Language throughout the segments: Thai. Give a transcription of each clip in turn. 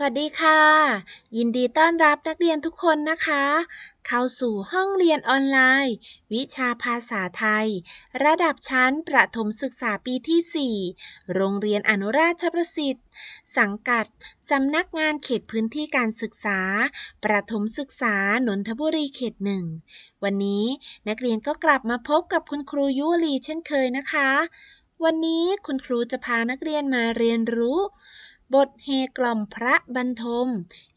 สวัสดีค่ะ ยินดีต้อนรับนักเรียนทุกคนนะคะ เข้าสู่ห้องเรียนออนไลน์ วิชาภาษาไทย ระดับชั้นประถมศึกษาปีที่ 4 โรงเรียนอนุราชประสิทธิ์ สังกัด สำนักงานเขตพื้นที่การศึกษา ประถมศึกษานนทบุรีเขตหนึ่งวันนี้นักเรียนก็กลับมาพบกับคุณครูยุวลีเช่นเคยนะคะ วันนี้คุณครูจะพานักเรียนมาเรียนรู้ บทเฮกล่อมพระบรรทม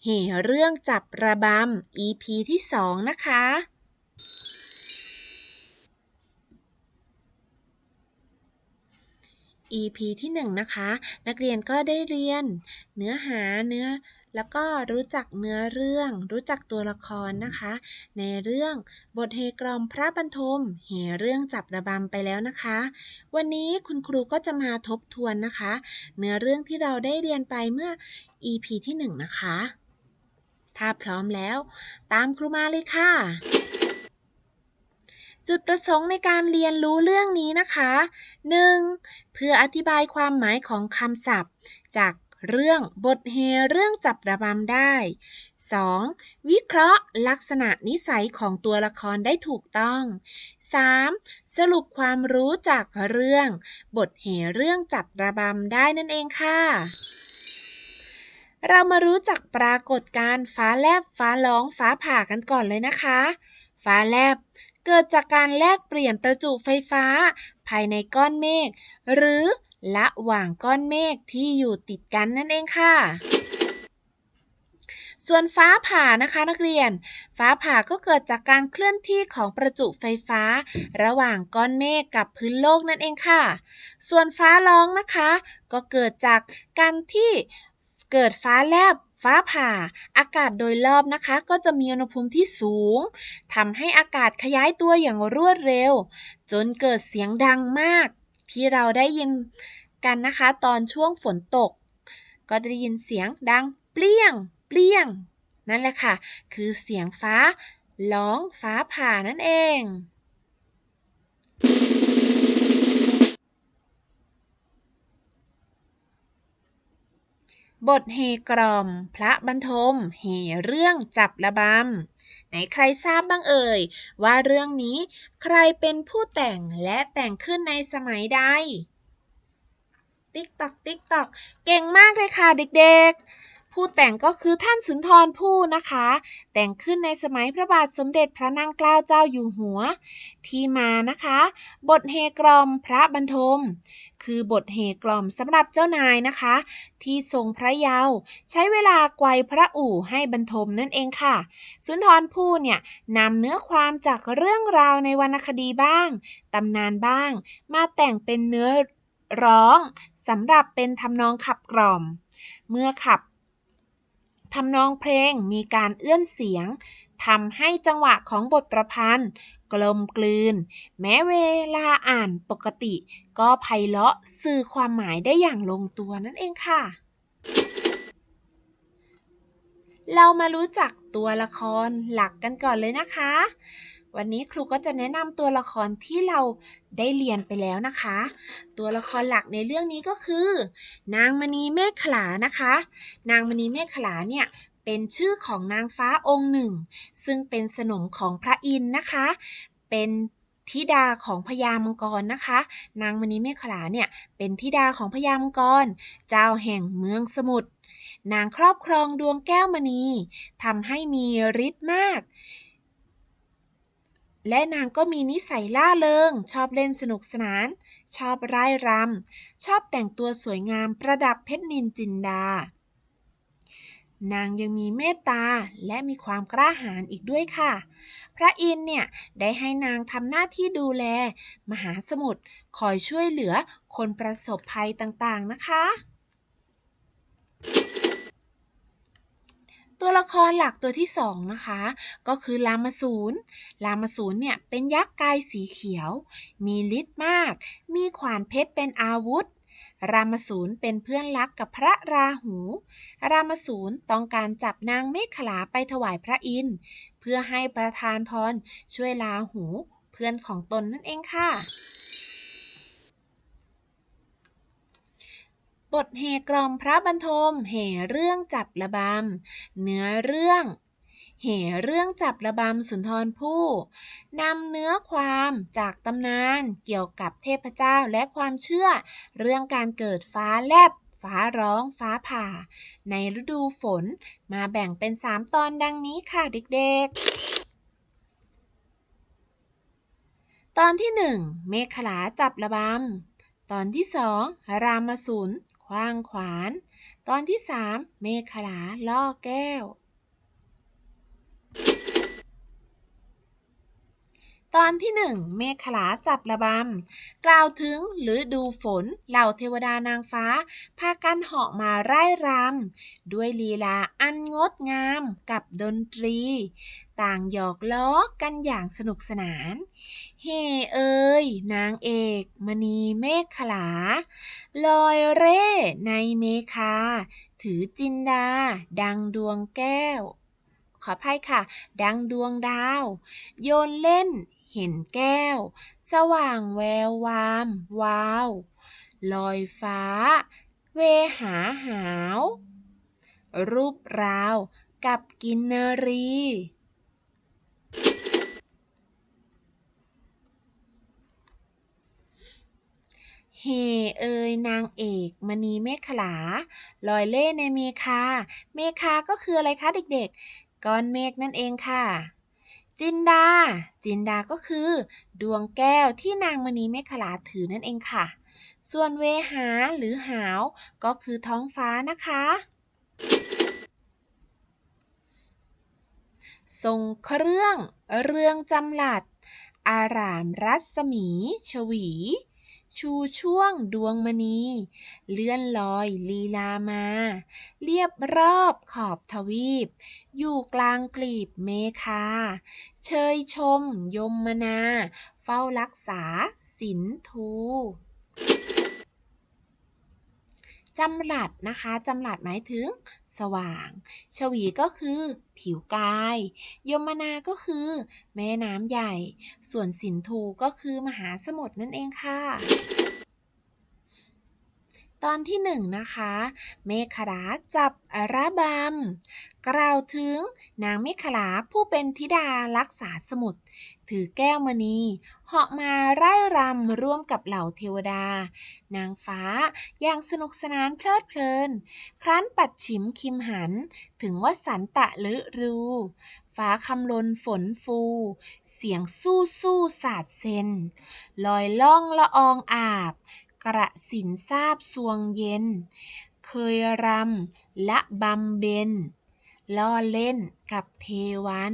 เหเรื่องจับระบำ EP ที่สองนะคะ EP ที่หนึ่งนะคะ นักเรียนก็ได้เรียน เนื้อหาเนื้อ แล้วก็รู้จักเนื้อเรื่อง รู้จักตัวละครนะคะ ในเรื่องบทเฮกลอมพระบรรทมเหเรื่องจับระบำไปแล้วนะคะ วันนี้คุณครูก็จะมาทบทวนนะคะ เนื้อเรื่องที่เราได้เรียนไปเมื่อ EP ที่หนึ่งนะคะ ถ้าพร้อมแล้ว ตามครูมาเลยค่ะจุดประสงค์ในการเรียนรู้เรื่องนี้นะคะ 1. เพื่ออธิบายความหมายของคำศัพท์ จาก เรื่องบทเฮเรื่องจับระบำได้ 2. วิเคราะห์ลักษณะนิสัยของตัวละครได้ถูกต้อง 3. สรุปความรู้จากเรื่อง บทเฮเรื่องจับระบำได้นั่นเองค่ะเรามารู้จักปรากฏการณ์ฟ้าแลบฟ้าร้องฟ้าผ่ากันก่อนเลยนะคะ ฟ้าแลบเกิดจากการแลกเปลี่ยนประจุไฟฟ้า ภายในก้อนเมฆหรือ ระหว่างก้อนเมฆที่อยู่ติดกันนั่นเองค่ะ ส่วนฟ้าผ่านะคะนักเรียน ฟ้าผ่าก็เกิดจากการเคลื่อนที่ของประจุไฟฟ้า ระหว่างก้อนเมฆกับพื้นโลกนั่นเองค่ะ ส่วนฟ้าร้องนะคะ ก็เกิดจากการที่เกิดฟ้าแลบฟ้าผ่า อากาศโดยรอบนะคะ ก็จะมีอุณหภูมิที่สูงทำให้อากาศขยายตัวอย่างรวดเร็ว จนเกิดเสียงดังมาก ที่เราได้ยินกันนะคะ ตอนช่วงฝนตก ก็จะได้ยินเสียงดังเปรี้ยง เปรี้ยง นั่นแหละค่ะ คือเสียงฟ้าร้องฟ้าผ่านั่นเอง บทเฮกล่อม พระบรรทมเฮเรื่องจับระบำไหนใครทราบบ้างเอ่ย ว่าเรื่องนี้ใครเป็นผู้แต่งและแต่งขึ้นในสมัยใด ติ๊กตอกติ๊กตอกเก่งมากเลยค่ะเด็กๆ ผู้แต่งก็คือท่านสุนทรภู่นะคะ แต่งขึ้นในสมัยพระบาทสมเด็จพระนางเกล้าเจ้าอยู่หัว ที่มานะคะ บทเฮกลอมพระบรรทม คือบทเฮกลอมสำหรับเจ้านายนะคะ ที่ทรงพระเยาว์ใช้เวลาไกวพระอู่ให้บรรทมนั่นเองค่ะ สุนทรภู่เนี่ยนำเนื้อความจากเรื่องราวในวรรณคดีบ้างตำนานบ้าง มาแต่งเป็นเนื้อร้องสำหรับเป็นทำนองขับกล่อม เมื่อขับ ทำนองเพลงมีการเอื้อนเสียงทำให้จังหวะของบทประพันธ์ กลมกลืน แม้เวลาอ่านปกติ ก็ไพเราะสื่อความหมายได้อย่างลงตัวนั่นเองค่ะ เรามารู้จักตัวละครหลักกันก่อนเลยนะคะ วันนี้ครูก็จะแนะนำตัวละครที่เราได้เรียนไปแล้วนะคะ ตัวละครหลักในเรื่องนี้ก็คือ นางมณีเมฆขลานะคะ นางมณีเมฆขลาเนี่ยเป็นชื่อของนางฟ้าองค์หนึ่ง ซึ่งเป็นสนมของพระอินทร์นะคะ เป็นธิดาของพญามังกรนะคะ นางมณีเมฆขลาเนี่ยเป็นธิดาของพญามังกร เจ้าแห่งเมืองสมุทรนางครอบครองดวงแก้วมณีทำให้มีฤทธิ์มาก และนางก็มีนิสัยล่าเริง ชอบเล่นสนุกสนาน ชอบร่ายรำ ชอบแต่งตัวสวยงามประดับเพชรนินจินดา นางยังมีเมตตาและมีความกล้าหาญอีกด้วยค่ะ พระอินเนี่ยได้ให้นางทำหน้าที่ดูแล มหาสมุทรคอยช่วยเหลือคนประสบภัยต่างๆนะคะ ตัวละครหลักตัวที่สองนะคะก็คือลามาสูนลามาสูนเนี่ยเป็นยักษ์กายสีเขียว มีฤทธิ์มาก มีขวานเพชรเป็นอาวุธ รามสูนเป็นเพื่อนรักกับพระราหู รามสูนต้องการจับนางเมฆขลาไปถวายพระอินทร์เพื่อให้ประทานพรช่วยลาหู เพื่อนของตนนั่นเองค่ะ บทเหกล่อมพระบรรทมเหเรื่องจับระบำ เนื้อเรื่องเหเรื่องจับระบำสุนทรภู่นำเนื้อความจากตำนานเกี่ยวกับเทพเจ้าและความเชื่อ เรื่องการเกิดฟ้าแลบ ฟ้าร้อง ฟ้าผ่า ในฤดูฝนมาแบ่งเป็น 3 ตอนดังนี้ค่ะเด็กๆ ตอนที่ 1 เมฆลาจับระบำ ตอนที่ 2 รามสูน คว้างขวาน ตอนที่ 3 เมฆลาล่อแก้ว ตอนที่หนึ่งเมฆลาจับระบำ กล่าวถึงหรือดูฝนเหล่าเทวดานางฟ้า พากันเหาะมาไร่รำ ด้วยลีลาอันงดงามกับดนตรี ต่างหยอกล้อกันอย่างสนุกสนาน เฮเอ่ยนางเอกมณีเมฆลา ลอยเร่ในเมคาถือจินดา ดังดวงแก้ว ขออภัยค่ะ ดังดวงดาว โยนเล่น เห็นแก้ว สว่างแวววาม วาว ลอยฟ้า เวหาหาว รูปราวกับกินนรี เฮเอยนางเอกมณีเมฆลา ลอยเล่ในเมคา เมคาก็คืออะไรคะเด็กๆ ก้อนเมฆนั่นเองค่ะ จินดา จินดาก็คือ ดวงแก้วที่นางมณีเมฆลาถือนั่นเองค่ะ ส่วนเวหาหรือหาว ก็คือท้องฟ้านะคะ ทรงเครื่อง เรืองจำหลัด อารามรัศมี ชวี ชูช่วงดวงมณี เลื่อนลอยลีลามา เรียบรอบขอบทวีป อยู่กลางกลีบเมคาเชยชมยมนา เฝ้ารักษาสินทู จำหลัดนะคะจำหลัดหมายถึง สว่าง ชวีก็คือ ผิวกาย ยมนาก็คือ แม่น้ำใหญ่ ส่วนสินทูก็คือมหาสมุทรนั่นเองค่ะ ตอนที่หนึ่งนะคะ เมฆลาจับระบำกล่าวถึงนางเมฆลาผู้เป็นธิดารักษาสมุทรถือแก้วมณีเหาะมาไร่รำร่วมกับเหล่าเทวดา นางฟ้าอย่างสนุกสนานเพลิดเพลิน ครั้นปัดฉิมคิมหันถึงว่าสันตะลึรูฟ้าคำลนฝนฟู เสียงสู้สู้สาดเซนลอยล่องละอองอาบ กระสินทราบสวงเย็น เคยรำและบำเบญล่อเล่นกับเทวัน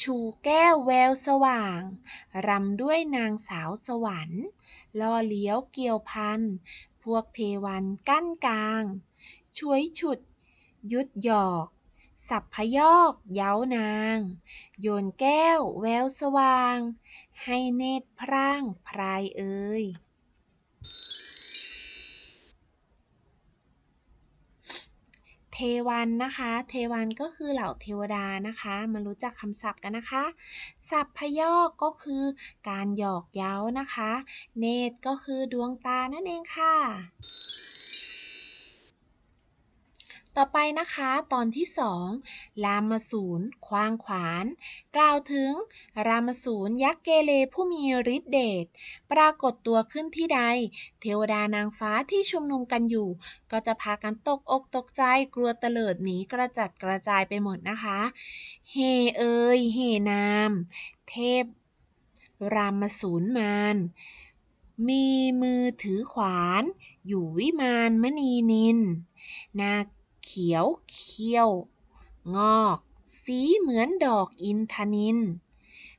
ชูแก้วแววสว่าง รำด้วยนางสาวสวรรค์ล่อเลี้ยวเกี่ยวพัน พวกเทวันกั้นกลาง ช่วยฉุด ยุดหยอก สับพยอกเย้านาง โยนแก้วแววสว่าง ให้เนตรพร่างพรายเอ่ยเทวันนะคะ เทวันก็คือเหล่าเทวดานะคะ มารู้จักคำศัพท์กันนะคะ ศัพพยอกก็คือการหยอกเย้านะคะ เนตรก็คือดวงตานั่นเองค่ะ ต่อไปนะคะตอนที่สองรามสูรคว้างขวาน กล่าวถึง รามสูรยักษ์เกเรผู้มีฤทธิเดชปรากฏตัวขึ้นที่ใด เทวดานางฟ้าที่ชุมนุมกันอยู่ ก็จะพากันตกอกตกใจกลัวเตลิดหนีกระจัดกระจายไปหมดนะคะ เฮเอ่ยเฮนาม เทพ รามสูรมารมีมือถือขวาน อยู่วิมานมณีนินนา เขียวเขี้ยว งอก สีเหมือนดอกอินทนิน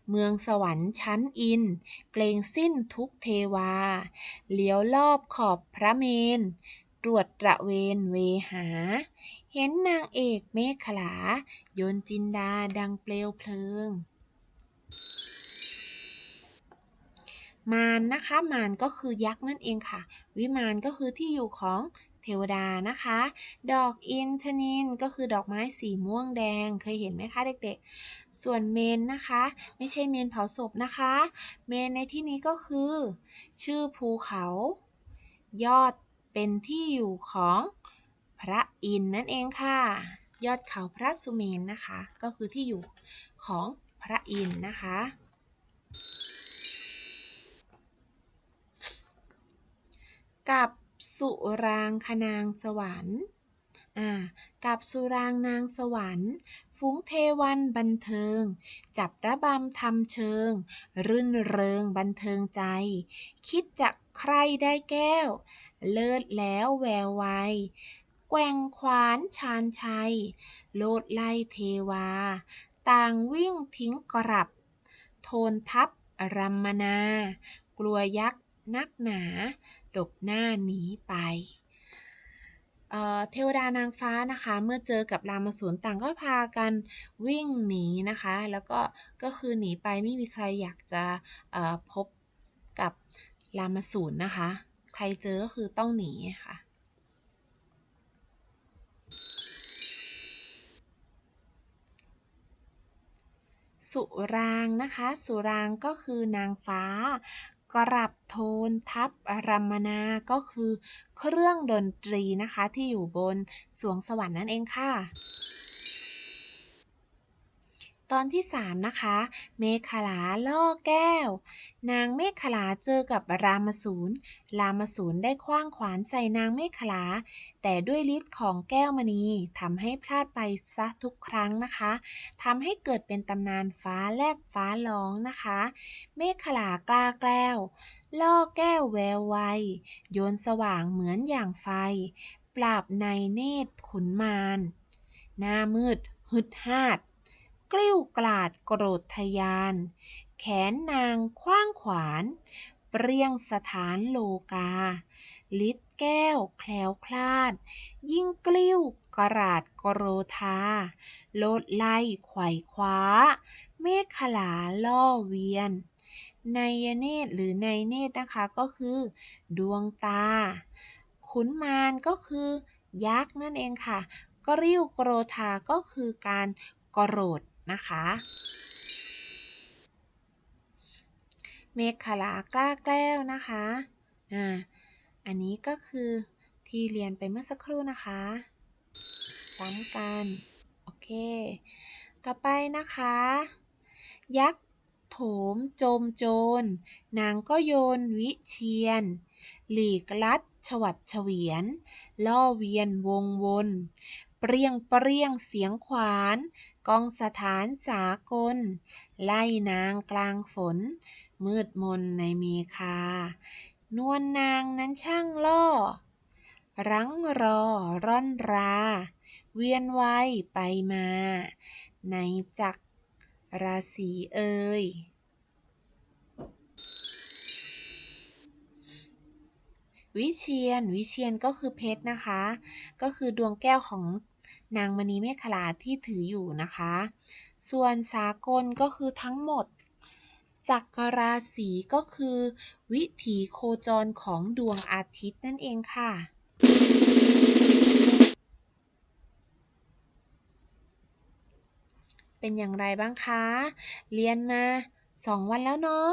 เมืองสวรรค์ชั้นอิน เกรงสิ้นทุกเทวา เลี้ยวรอบขอบพระเมน ตรวจตระเวนเวหา เห็นนางเอกเมฆลา โยนจินดาดังเปลวเพลิงมารนะคะมารก็คือยักษ์นั่นเองค่ะ วิมานก็คือที่อยู่ของ เทวดานะคะ ดอกอินทนินก็คือดอกไม้สีม่วงแดงเคยเห็นไหมคะเด็กๆ ส่วนเมนนะคะ ไม่ใช่เมนเผาศพนะคะ เมนในที่นี้ก็คือ ชื่อภูเขา ยอดเป็นที่อยู่ของพระอินนั่นเองค่ะ ยอดเขาพระสุเมนนะคะ ก็คือที่อยู่ของพระอินนะคะกับ สุรางคนางสวรรค์กับสุรางนางสวรรค์ ฟุ้งเทวันบันเทิง จับระบำทำเชิง รื่นเริงบันเทิงใจ คิดจะใครได้แก้ว เลิศแล้วแววไวแกว่งขวานชาญชัย โลดไล่เทวา ต่างวิ่งทิ้งกรับ โทนทับรัมมนา กลัวยักษ์นักหนา หลบหน้าหนีไปเเทวดานางฟ้านะคะเมื่อเจอกับรามสูรต่างก็พากันวิ่งหนีนะคะ แล้วก็ก็คือหนีไปไม่มีใครอยากจะพบกับรามสูรนะคะ ใครเจอก็คือต้องหนีค่ะสุรางนะคะ สุรางก็คือนางฟ้า กรับโทนทับรัมมนา ก็คือเครื่องดนตรีนะคะที่อยู่บนสวงสวรรค์นั่นเองค่ะ ตอนที่ 3 นะคะ เมขลาล่อแก้ว นางเมขลาเจอกับรามสูรรามสูรได้คว้างขวานใส่นางเมขลา แต่ด้วยฤทธิ์ของแก้วมณีทำให้พลาดไปซะทุกครั้งนะคะทำให้เกิดเป็นตำนานฟ้าแลบฟ้าร้องนะคะ เมขลากล้าแกล้ว ล่อแก้วแววไวโยนสว่างเหมือนอย่างไฟ ปราบในเนตรขุนมารหน้ามืด ฮึดฮาด กลิ้วกลาดโกรธทยาน แขนนางคว้างขวาน เปรี้ยงสถานโลกา ลิดแก้วแคล้วคลาด ยิ่งกลิ้วกราดกโรธา โลดไล่ไขว่คว้า เมฆขลาล่อเวียนในยเนตรหรือในเนตรนะคะก็คือ ดวงตา ขุนมารก็คือ ยักษ์นั่นเองค่ะกริ้วโกรธาก็คือการโกรธ นะคะ เมฆขลากล้าแก้วนะคะ อ่า อันนี้ก็คือที่เรียนไปเมื่อสักครู่นะคะ ซ้ำกัน โอเค ต่อไปนะคะ ยักษ์โถมโจมโจร นางก็โยนวิเชียน หลีกลัด ฉวัดเฉวียน ล่อเวียนวงวน เปรี้ยงเปรี้ยงเสียงขวานกองสถานสากล ไล่นางกลางฝน มืดมนในเมคา นวลนางนั้นช่างล่อ รั้งรอร่อนรา เวียนไวไปมา ในจักรราศีเอ่ยวิเชียนวิเชียนก็คือเพชรนะคะ ก็คือดวงแก้วของ นางมณีเมขลาที่ถืออยู่นะคะ ส่วนสากลก็คือทั้งหมดจักรราศีก็คือ วิถีโคจรของดวงอาทิตย์นั่นเองค่ะ เป็นอย่างไรบ้างคะ เรียนมา2วันแล้วเนาะ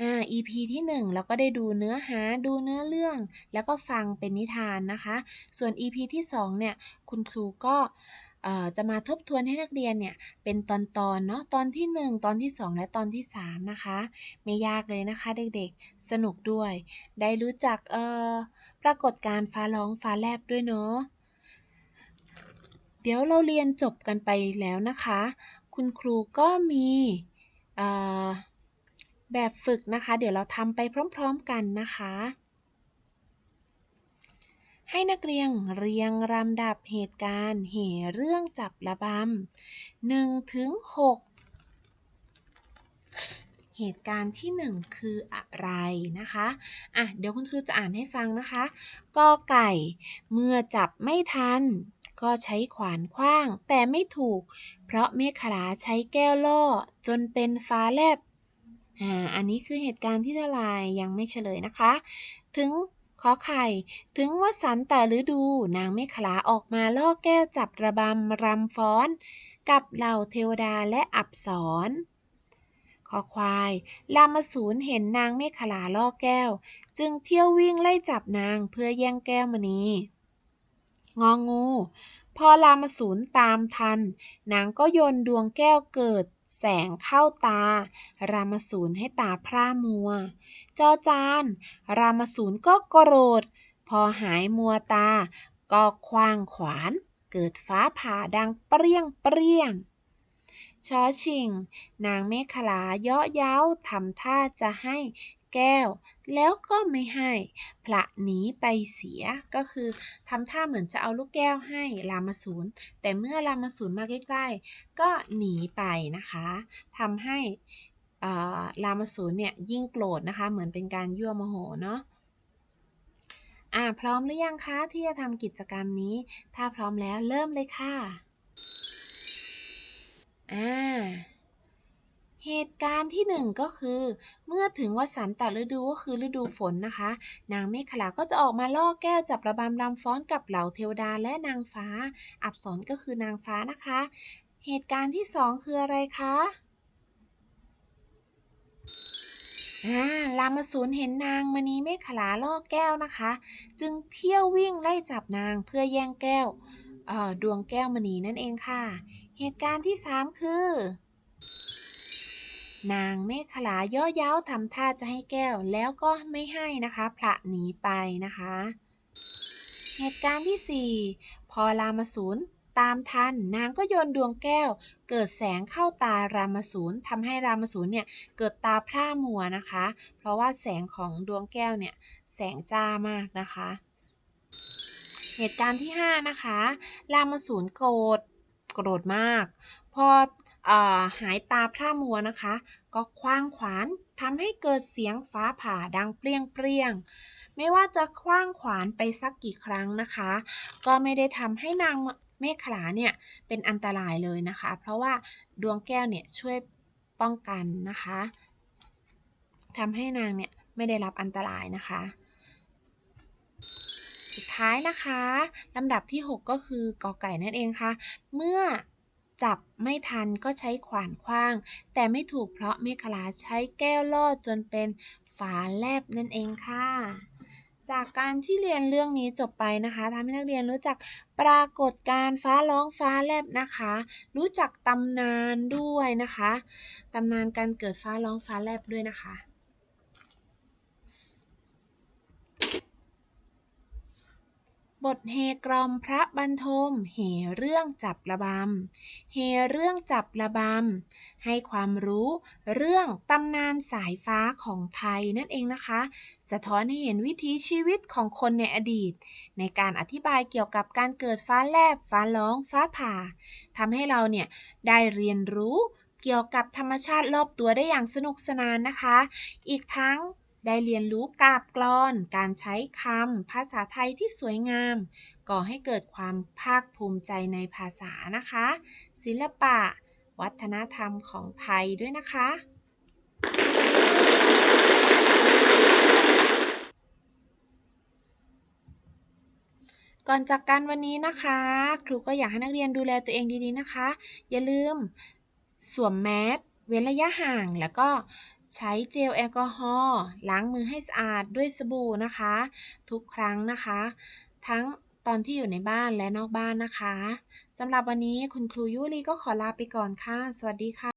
อ่า EP ที่ 1 เราก็ได้ดูเนื้อหาดูเนื้อเรื่อง แล้วก็ฟังเป็นนิทานนะคะ ส่วน EP ที่ 2 เนี่ย คุณครูก็จะมาทบทวนให้นักเรียนเนี่ย เป็นตอนๆเนาะตอนที่ 1 ตอนที่ 2 และตอนที่ 3 นะคะ ไม่ยากเลยนะคะเด็กๆ สนุกด้วย ได้รู้จักเอ่อปรากฏการฟ้าร้องฟ้าแลบด้วยเนาะเดี๋ยวเราเรียนจบกันไปแล้วนะคะ คุณครูก็มีเอ่อ แบบฝึกนะคะ เดี๋ยวเราทำไปพร้อมๆกันนะคะ ให้นักเรียนเรียงลำดับเหตุการณ์เหเรื่องจับระบำหนึ่งถึงหกเหตุการณ์ที่หนึ่งคืออะไรนะคะอะเดี๋ยวคุณครูจะอ่านให้ฟังนะคะกอไก่เมื่อจับไม่ทันก็ใช้ขวานคว้างแต่ไม่ถูก เพราะเมฆขาใช้แก้วล่อจนเป็นฟ้าแลบ อ่าอันนี้คือเหตุการณ์ที่เท่าไรยังไม่เฉลยนะคะ ถึงขอไข่ ถึงว่าสันต์แต่ฤดู นางเมขลาออกมาล่อแก้วจับระบำรำฟ้อน กับเหล่าเทวดาและอับสรขอควายรามสูรเห็นนางเมขลาล่อแก้ว จึงเที่ยววิ่งไล่จับนางเพื่อแย่งแก้วมณีงองู พอรามสูรตามทัน นางก็โยนดวงแก้วเกิด แสงเข้าตา รามสูรให้ตาพร่ามัว จอจาน รามสูรก็โกรธ พอหายมัวตา ก็คว้างขวาน เกิดฟ้าผ่าดังเปรี้ยงเปรี้ยงชอชิง นางเมขลาเยาะเย้าทำท่าจะให้ แก้ว แล้วก็ไม่ให้พระหนีไปเสียก็คือทำท่าเหมือนจะเอาลูกแก้วให้รามสูรแต่เมื่อรามสูรมาใกล้ๆ ก็หนีไปนะคะทำให้อ่ารามสูรเนี่ยยิ่งโกรธนะคะ เหมือนเป็นการยั่วโมโหเนาะอ่าพร้อมหรือยังคะที่จะทำกิจกรรมนี้ ถ้าพร้อมแล้วเริ่มเลยค่ะอ่า เหตุการณ์ที่หนึ่งก็คือ เมื่อถึงวสันตฤดูก็คือฤดูฝนนะคะ นางเมขลาก็จะออกมาล่อแก้วจับระบำรำฟ้อนกับเหล่าเทวดาและนางฟ้า อับสรก็คือนางฟ้านะคะ เหตุการณ์ที่สองคืออะไรคะอ่ารามสูรเห็นนางมณีเมขลาล่อแก้วนะคะ จึงเที่ยววิ่งไล่จับนางเพื่อแย่งแก้วดวงแก้วมณีนั่นเองค่ะ เหตุการณ์ที่สามคือ นางเมขลาย่อเย้าทำท่าจะให้แก้วแล้วก็ไม่ให้นะคะพระหนีไปนะคะ เหตุการณ์ที่ 4 พอรามสูรตามทันนางก็โยนดวงแก้ว เกิดแสงเข้าตารามสูรทำให้รามสูรเนี่ยเกิดตาพร่ามัวนะคะ เพราะว่าแสงของดวงแก้วเนี่ยแสงจ้ามากนะคะ เหตุการณ์ที่ 5 นะคะ รามสูรโกรธโกรธมาก พอเออ หายตาพร่ามัวนะคะ ก็คว้างขวานทำให้เกิดเสียงฟ้าผ่าดังเปรี้ยงเปรี้ยงไม่ว่าจะคว้างขวานไปสักกี่ครั้งนะคะ ก็ไม่ได้ทำให้นางเมขลาเนี่ยเป็นอันตรายเลยนะคะ เพราะว่าดวงแก้วเนี่ยช่วยป้องกันนะคะทำให้นางเนี่ยไม่ได้รับอันตรายนะคะ สุดท้ายนะคะลำดับที่ 6 ก็คือกอไก่นั่นเองค่ะ เมื่อ จับไม่ทันก็ใช้ขวานคว้าง แต่ไม่ถูกเพราะเมขลาใช้แก้วลอดจนเป็นฝาแลบนั่นเองค่ะ จากการที่เรียนเรื่องนี้จบไปนะคะทำให้นักเรียนรู้จักปรากฏการ์ฟ้าร้องฟ้าแลบนะคะ รู้จักตำนานด้วยนะคะตำนานการเกิดฟ้าร้องฟ้าแลบด้วยนะคะ บทเฮกรอมพระบรรทมเฮเรื่องจับระบำ เฮเรื่องจับระบำ ให้ความรู้เรื่องตำนานสายฟ้าของไทยนั่นเองนะคะ สะท้อนให้เห็นวิถีชีวิตของคนในอดีต ในการอธิบายเกี่ยวกับการเกิดฟ้าแลบ ฟ้าร้อง ฟ้าผ่าทำให้เราเนี่ยได้เรียนรู้เกี่ยวกับธรรมชาติรอบตัวได้อย่างสนุกสนานนะคะ อีกทั้ง ได้เรียนรู้กาบกลอน การใช้คำ ภาษาไทยที่สวยงาม ก่อให้เกิดความภาคภูมิใจในภาษานะคะ ศิลปะ วัฒนธรรมของไทยด้วยนะคะ ก่อนจากกันวันนี้นะคะ ครูก็อยากให้นักเรียนดูแลตัวเองดีๆนะคะ อย่าลืมสวมแมสเว้นระยะห่างแล้วก็ ใช้เจลแอลกอฮอล์ล้างมือให้สะอาดด้วยสบู่นะคะ ทุกครั้งนะคะ ทั้งตอนที่อยู่ในบ้านและนอกบ้านนะคะสำหรับวันนี้คุณครูยุรีก็ขอลาไปก่อนค่ะ สวัสดีค่ะ